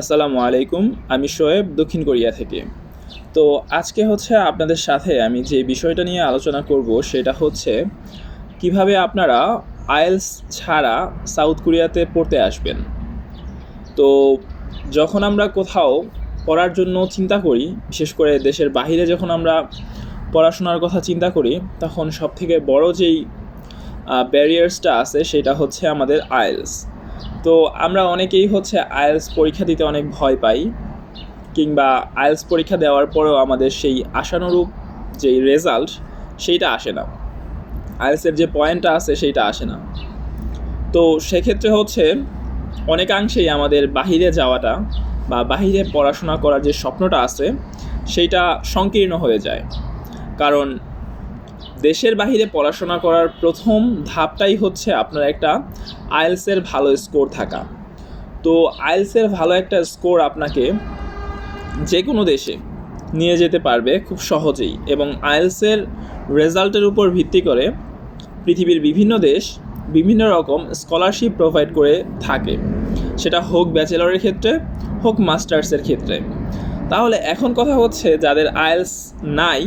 আসসালামু আলাইকুম, আমি শোয়েব দক্ষিণ কোরিয়া থেকে। তো আজকে হচ্ছে আপনাদের সাথে আমি যে বিষয়টা নিয়ে আলোচনা করব সেটা হচ্ছে কীভাবে আপনারা আইএলস ছাড়া সাউথ কোরিয়াতে পড়তে আসবেন। তো যখন আমরা কোথাও পড়ার জন্য চিন্তা করি, বিশেষ করে দেশের বাইরে যখন আমরা পড়াশোনার কথা চিন্তা করি, তখন সবথেকে বড় যেই ব্যারিয়ার্সটা আছে সেটা হচ্ছে আমাদের আইএলস। তো আমরা অনেকেই হচ্ছে আইএলস পরীক্ষা দিতে অনেক ভয় পাই, কিংবা আইএলস পরীক্ষা দেওয়ার পরেও আমাদের সেই আশানুরূপ যেই রেজাল্ট সেইটা আসে না। আইএলসের যে পয়েন্টটা আছে, সেইটা আসে না। তো সেক্ষেত্রে হচ্ছে অনেকাংশেই আমাদের বাহিরে যাওয়াটা বা বাহিরে পড়াশোনা করার যে স্বপ্নটা আছে, সেইটা সংকীর্ণ হয়ে যায়। কারণ দেশের বাহিরে পড়াশোনা করার প্রথম ধাপটাই হচ্ছে আপনার একটা আইএলসের ভালো স্কোর থাকা। তো আইএলসের ভালো একটা স্কোর আপনাকে যে কোনো দেশে নিয়ে যেতে পারবে খুব সহজেই এবং আইএলসের রেজাল্টের উপর ভিত্তি করে পৃথিবীর বিভিন্ন দেশ বিভিন্ন রকম স্কলারশিপ প্রোভাইড করে থাকে। সেটা হোক ব্যাচেলরের ক্ষেত্রে, হোক মাস্টার্সের ক্ষেত্রে। তাহলে এখন কথা হচ্ছে যাদের আইএলস নাই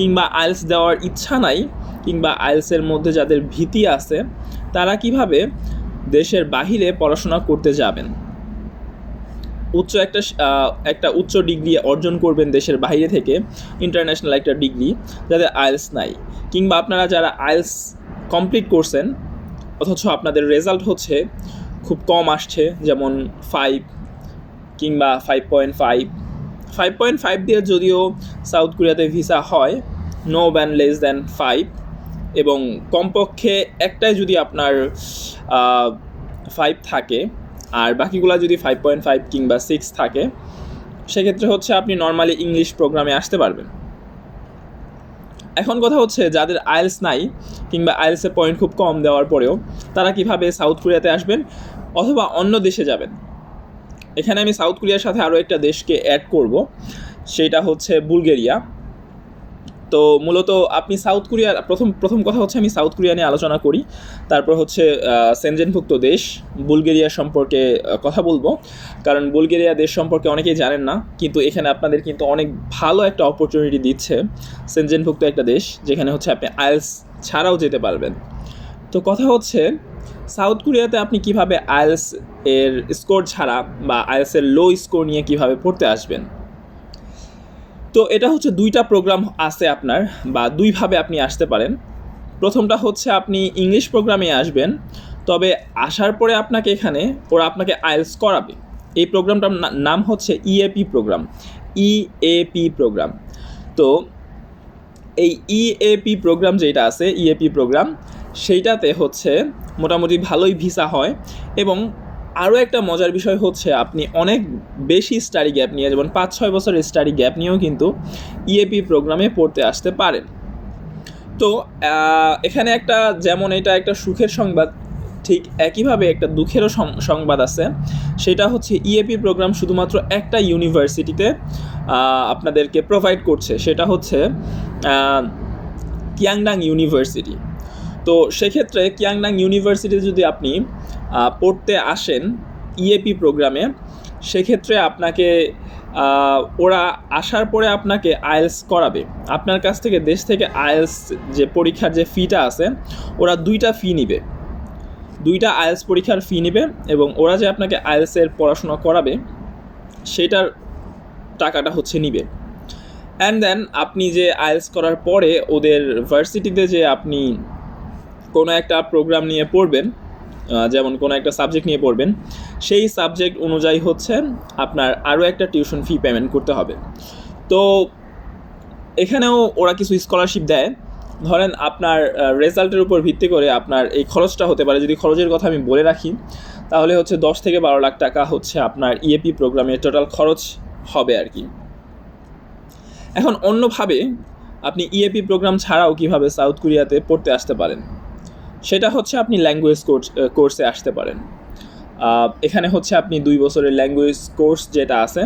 কিংবা আইএলস দেওয়ার ইচ্ছা নাই, কিংবা আইএলসের মধ্যে যাদের ভীতি আছে, তারা কীভাবে দেশের বাহিরে পড়াশোনা করতে যাবেন? উচ্চ একটা একটা উচ্চ ডিগ্রি অর্জন করবেন দেশের বাইরে থেকে ইন্টারন্যাশনাল একটা ডিগ্রি যাদের আইএলস নাই। কিংবা আপনারা যারা আইএলস কমপ্লিট করছেন, অথচ আপনাদের রেজাল্ট হচ্ছে, খুব কম আসছে, যেমন ফাইভ কিংবা five point five five point five দিয়ে যদিও সাউথ কোরিয়াতে ভিসা হয় no band less than five এবং কমপক্ষে একটাই যদি আপনার ফাইভ থাকে, আর বাকিগুলো যদি ফাইভ পয়েন্ট ফাইভ কিংবা সিক্স থাকে, সেক্ষেত্রে হচ্ছে আপনি নর্মালি ইংলিশ প্রোগ্রামে আসতে পারবেন। এখন কথা হচ্ছে যাদের আইএলস নাই কিংবা আইএলসের পয়েন্ট খুব কম দেওয়ার পরেও, তারা কীভাবে সাউথ কোরিয়াতে আসবেন অথবা অন্য দেশে যাবেন? এখানে আমি সাউথ কোরিয়ার সাথে আরও একটা দেশকে অ্যাড করব, সেটা হচ্ছে বুলগেরিয়া তো মূলত আপনি সাউথ কোরিয়ার প্রথম প্রথম কথা হচ্ছে আমি সাউথ কোরিয়া নিয়ে আলোচনা করি। তারপর হচ্ছে সেনজেনভুক্ত দেশ, বুলগেরিয়া সম্পর্কে কথা বলব। কারণ বুলগেরিয়া দেশ সম্পর্কে অনেকেই জানেন না, কিন্তু এখানে আপনাদের কিন্তু অনেক ভালো একটা অপরচুনিটি দিচ্ছে সেনজেনভুক্ত একটা দেশ, যেখানে হচ্ছে আপনি আয়েলস ছাড়াও যেতে পারবেন। তো কথা হচ্ছে, সাউথ কোরিয়াতে আপনি কীভাবে আয়েলস এর স্কোর ছাড়া বা আইএলস এর লো স্কোর নিয়ে কীভাবে পড়তে আসবেন? তো এটা হচ্ছে দুইটা প্রোগ্রাম আছে আপনার, বা দুইভাবে আপনি আসতে পারেন। প্রথমটা হচ্ছে আপনি ইংলিশ প্রোগ্রামে আসবেন, তবে আসার পরে আপনাকে এখানে ওরা আপনাকে আইএলস করাবে। এই প্রোগ্রামটার নাম হচ্ছে ইএপি প্রোগ্রাম ইএপি প্রোগ্রাম তো এই ইএপি প্রোগ্রাম যেটা আছে ইএপি প্রোগ্রাম সেইটাতে হচ্ছে মোটামুটি ভালোই ভিসা হয় এবং আরও একটা মজার বিষয় হচ্ছে, আপনি অনেক বেশি স্টাডি গ্যাপ নিয়ে যেমন পাঁচ ছয় বছরের স্টাডি গ্যাপ নিয়েও কিন্তু ইএপি প্রোগ্রামে পড়তে আসতে পারেন। তো এখানে একটা যেমন এটা একটা সুখের সংবাদ, ঠিক একইভাবে একটা দুঃখেরও সংবাদ আছে। সেটা হচ্ছে ইএপি প্রোগ্রাম শুধুমাত্র একটা ইউনিভার্সিটিতে আপনাদেরকে প্রোভাইড করছে। সেটা হচ্ছে কিয়াংডাং ইউনিভার্সিটি তো সেক্ষেত্রে কিয়াংডাং ইউনিভার্সিটিতে যদি আপনি পড়তে আসেন ইএপি প্রোগ্রামে সেক্ষেত্রে আপনাকে ওরা আসার পরে আপনাকে আয়েলস করাবে। আপনার কাছ থেকে দেশ থেকে আয়েলস যে পরীক্ষার যে ফিটা আছে, ওরা দুইটা ফি নিবে। দুইটা আইএলস পরীক্ষার ফি নেবে এবং ওরা যে আপনাকে আইএলসের পড়াশোনা করাবে, সেটার টাকাটা হচ্ছে নিবে। অ্যান্ড দেন আপনি যে আইএলস করার পরে ওদের ভার্সিটিতে যে আপনি কোনো একটা প্রোগ্রাম নিয়ে পড়বেন যেমন কোনো একটা সাবজেক্ট নিয়ে পড়বেন, সেই সাবজেক্ট অনুযায়ী হচ্ছে আপনার আরও একটা টিউশন ফি পেমেন্ট করতে হবে। তো এখানেও ওরা কিছু স্কলারশিপ দেয়। ধরেন আপনার রেজাল্টের উপর ভিত্তি করে আপনার এই খরচটা হতে পারে। যদি খরচের কথা আমি বলে রাখি, তাহলে হচ্ছে দশ থেকে বারো লাখ টাকা হচ্ছে আপনার ইএপি প্রোগ্রামের টোটাল খরচ হবে আর কি। এখন অন্যভাবে আপনি ইএপি প্রোগ্রাম ছাড়াও কীভাবে সাউথ কোরিয়াতে পড়তে আসতে পারেন? সেটা হচ্ছে আপনি ল্যাঙ্গুয়েজ কোর্স কোর্সে আসতে পারেন। এখানে হচ্ছে আপনি দুই বছরের ল্যাঙ্গুয়েজ কোর্স যেটা আছে,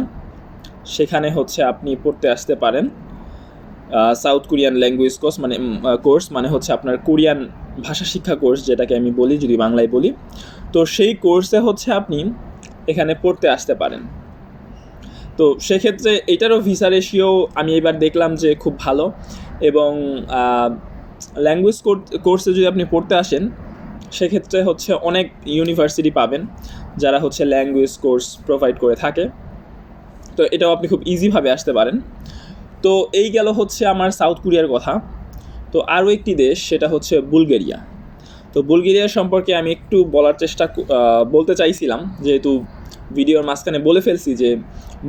সেখানে হচ্ছে আপনি পড়তে আসতে পারেন। সাউথ কোরিয়ান ল্যাঙ্গুয়েজ কোর্স মানে কোর্স মানে হচ্ছে আপনার কোরিয়ান ভাষা শিক্ষা কোর্স যেটাকে আমি বলি, যদি বাংলায় বলি। তো সেই কোর্সে হচ্ছে আপনি এখানে পড়তে আসতে পারেন। তো সেক্ষেত্রে এটারও ভিসা রেশিও আমি এবার দেখলাম যে খুব ভালো এবং ল্যাঙ্গুয়েজ কোর্সে যদি আপনি পড়তে আসেন, সেক্ষেত্রে হচ্ছে অনেক ইউনিভার্সিটি পাবেন, যারা হচ্ছে ল্যাঙ্গুয়েজ কোর্স প্রোভাইড করে থাকে। তো এটাও আপনি খুব ইজিভাবে আসতে পারেন। তো এই গেল হচ্ছে আমার সাউথ কোরিয়ার কথা। তো আরও একটি দেশ, সেটা হচ্ছে বুলগেরিয়া তো বুলগেরিয়া সম্পর্কে আমি একটু বলার চেষ্টা বলতে চাইছিলাম, যেহেতু ভিডিওর মাঝখানে বলে ফেলছি যে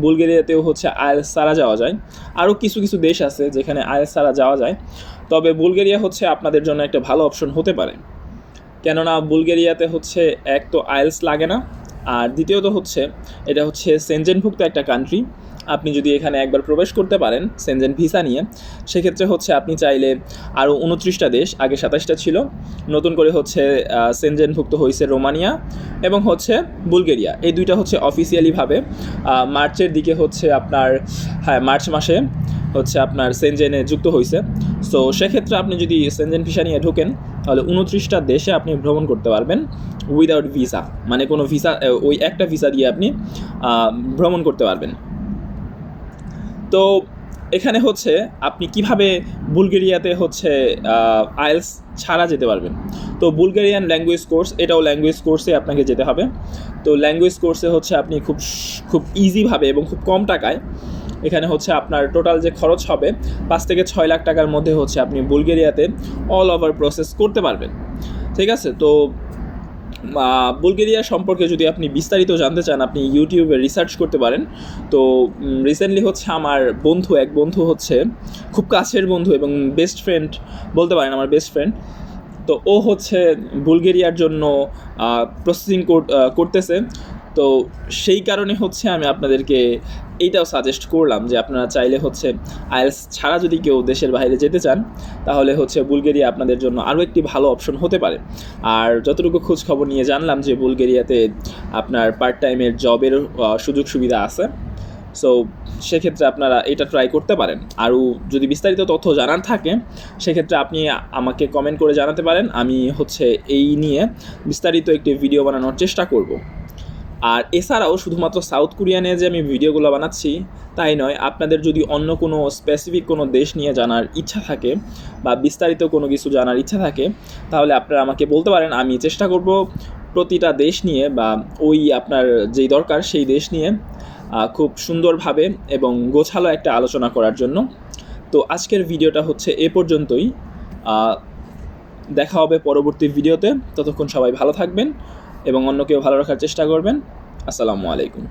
বুলগেরিয়াতেও হচ্ছে আয়েলস সারা যাওয়া যায়। আরও কিছু কিছু দেশ আছে যেখানে আয়েলস সারা যাওয়া যায়। তবে বুলগেরিয়া হচ্ছে আপনাদের জন্য একটা ভালো অপশন হতে পারে। কেননা বুলগেরিয়াতে হচ্ছে এক তো আয়েলস লাগে না, আর দ্বিতীয়ত হচ্ছে এটা হচ্ছে সেনজেনভুক্ত একটা কান্ট্রি আপনি যদি এখানে একবার প্রবেশ করতে পারেন সেনজেন ভিসা নিয়ে, সেক্ষেত্রে হচ্ছে আপনি চাইলে আরও উনত্রিশটা দেশ, আগে সাতাশটা ছিল, নতুন করে হচ্ছে সেনজেনভুক্ত হয়েছে রোমানিয়া এবং হচ্ছে বুলগেরিয়া। এই দুইটা হচ্ছে অফিসিয়ালিভাবে মার্চের দিকে হচ্ছে আপনার হ্যাঁ মার্চ মাসে হচ্ছে আপনার সেনজেনে যুক্ত হয়েছে সো সেক্ষেত্রে আপনি যদি সেনজেন ভিসা নিয়ে ঢোকেন, তাহলে উনত্রিশটা দেশে আপনি ভ্রমণ করতে পারবেন উইদাউট ভিসা মানে কোনো ভিসা ওই একটা ভিসা দিয়ে আপনি ভ্রমণ করতে পারবেন। তো এখানে হচ্ছে আপনি কীভাবে বুলগেরিয়াতে হচ্ছে আইএলস ছাড়া যেতে পারবেন? তো বুলগেরিয়ান ল্যাঙ্গুয়েজ কোর্স এটাও ল্যাঙ্গুয়েজ কোর্সে আপনাকে যেতে হবে। তো ল্যাঙ্গুয়েজ কোর্সে হচ্ছে আপনি খুব খুব ইজিভাবে এবং খুব কম টাকায় এখানে হচ্ছে আপনার টোটাল যে খরচ হবে, পাঁচ থেকে ছয় লাখ টাকার মধ্যে হচ্ছে আপনি বুলগেরিয়াতে অল ওভার প্রসেস করতে পারবেন। ঠিক আছে? তো বুলগেরিয়া সম্পর্কে যদি আপনি বিস্তারিত জানতে চান, আপনি ইউটিউবে রিসার্চ করতে পারেন। তো রিসেন্টলি হচ্ছে আমার বন্ধু, এক বন্ধু হচ্ছে, খুব কাছের বন্ধু এবং বেস্ট ফ্রেন্ড বলতে পারেন আমার বেস্ট ফ্রেন্ড তো ও হচ্ছে বুলগেরিয়ার জন্য প্রসেসিং করতেছে। তো সেই কারণে হচ্ছে আমি আপনাদেরকে এইটাও সাজেস্ট করলাম যে আপনারা চাইলে হচ্ছে আইএলস ছাড়া যদি কেউ দেশের বাইরে যেতে চান, তাহলে হচ্ছে বুলগেরিয়া আপনাদের জন্য আরও একটি ভালো অপশন হতে পারে। আর যতটুকু খোঁজ খবর নিয়ে জানলাম যে বুলগেরিয়াতে আপনার পার্ট টাইমের জবের সুযোগ সুবিধা আছে সো সেক্ষেত্রে আপনারা এটা ট্রাই করতে পারেন। আরও যদি বিস্তারিত তথ্য জানার থাকে, সেক্ষেত্রে আপনি আমাকে কমেন্ট করে জানাতে পারেন। আমি হচ্ছে এই নিয়ে বিস্তারিত একটি ভিডিও বানানোর চেষ্টা করব। আর এছাড়াও শুধুমাত্র সাউথ কোরিয়া নিয়ে যে আমি ভিডিওগুলো বানাচ্ছি, তাই নয়, আপনাদের যদি অন্য কোনো স্পেসিফিক কোনো দেশ নিয়ে জানার ইচ্ছা থাকে বা বিস্তারিত কোনো কিছু জানার ইচ্ছা থাকে, তাহলে আপনারা আমাকে বলতে পারেন, আমি চেষ্টা করব প্রতিটা দেশ নিয়ে বা ওই আপনার যেই দরকার সেই দেশ নিয়ে খুব সুন্দরভাবে এবং গোছালো একটা আলোচনা করার জন্য। তো আজকের ভিডিওটা হচ্ছে এ পর্যন্তই। দেখা হবে পরবর্তী ভিডিওতে। ততক্ষণ সবাই ভালো থাকবেন। এবং অন্য কেউ ভালো রাখার চেষ্টা করবেন। আসসালামু আলাইকুম।